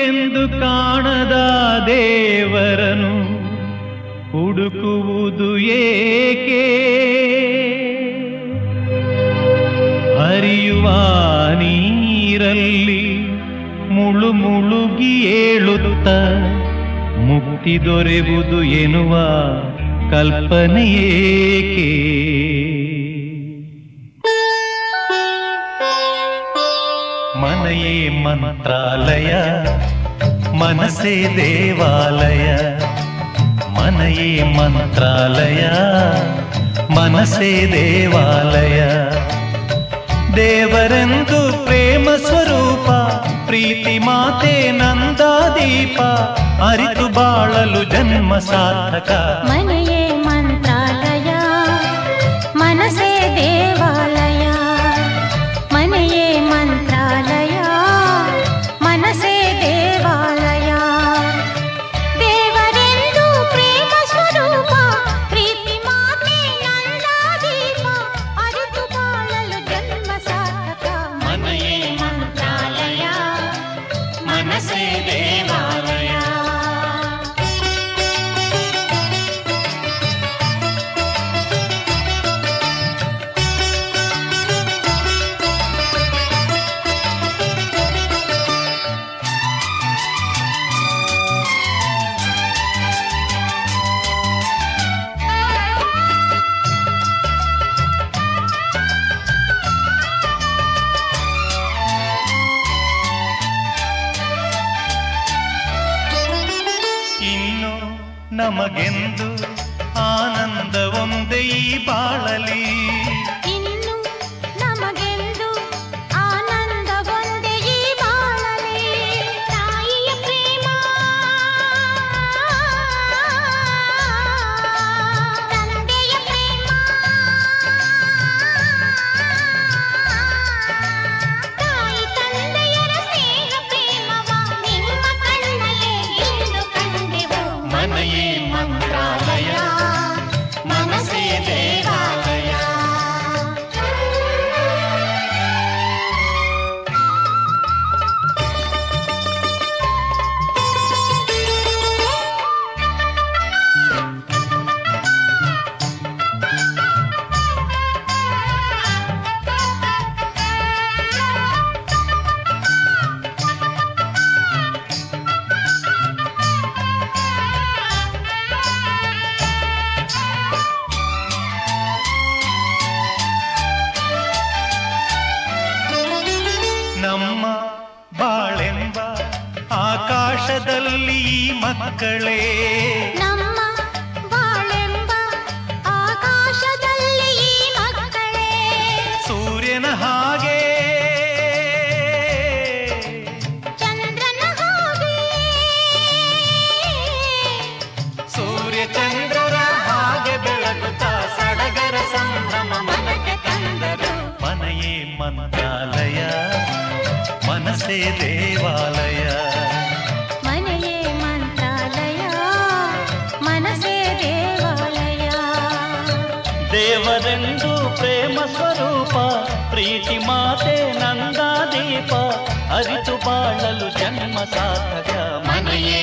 ಎಂದು ಕಾಣದ ದೇವರನು ಹುಡುಕುವುದು ಏಕೆ? ಹರಿಯುವ ನೀರಲ್ಲಿ ಮುಳು ಮುಳುಗಿ ಏಳುತ್ತ ಮುಕ್ತಿ ದೊರೆವುದು ಎನ್ನುವ ಕಲ್ಪನೆಯೇಕೆ ಮನೆಯೇ ಮಂತ್ರಾಲಯ ಮನಸ್ಸೇ ದೇವಾಲಯ ಮನೆಯೇ ಮಂತ್ರಾಲಯ ಮನಸ್ಸೇ ದೇವಾಲಯ ದೇವರೆಂದು ಪ್ರೇಮ ಸ್ವರೂಪ ಪ್ರೀತಿ ಮಾತೆ ನಂದಾದೀಪ ಅರಿತು ಬಾಳಲು ಜನ್ಮ ಸಾರ್ಥಕ ಮನೆಯೇ ನಮಗೆಂದು ಆನಂದ ಬಾಳಲಿ. ಮಕ್ಕಳೇ ನಮ್ಮ ಬಾಳೆಂಬ ಆಕಾಶದಲ್ಲಿ ಮಕ್ಕಳೇ ಸೂರ್ಯನ ಹಾಗೆ. ಚಂದ್ರನ ಹಾಗೆ. ಸೂರ್ಯ ಚಂದ್ರರ ಹಾಗೆ ಬೆಳಗುತ್ತಾ ಸಡಗರ ಸಂಭ್ರಮ ಮನಕ್ಕೆ ತಂದರು. ಮನೆಯೇ ಮಂತ್ರಾಲಯ ಮನಸ್ಸೇ ಸ್ವರೂಪ ಪ್ರೀತಿ ಮಾತೆ ನಂದಾದೀಪ ಅರಿತು ಬಾಳಲು ಜನ್ಮ ಸಾಧಕ ಮನೆಯೇ